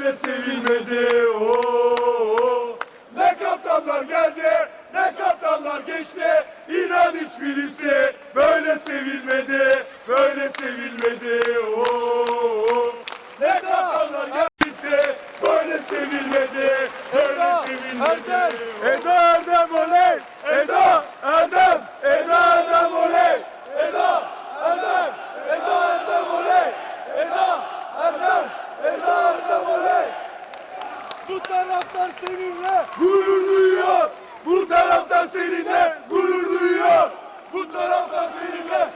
bile sevilmedi. Oo, ne kaptanlar geldi, ne kaptanlar geçti. İnan hiçbirisi böyle sevilmedi, böyle sevilmedi. Oo, ne kaptanlar geldiyse böyle sevilmedi, böyle sevilmedi. Eda! Bu taraftar seninle gurur duyuyor. Bu taraftar seninle gurur duyuyor. Bu taraftar seninle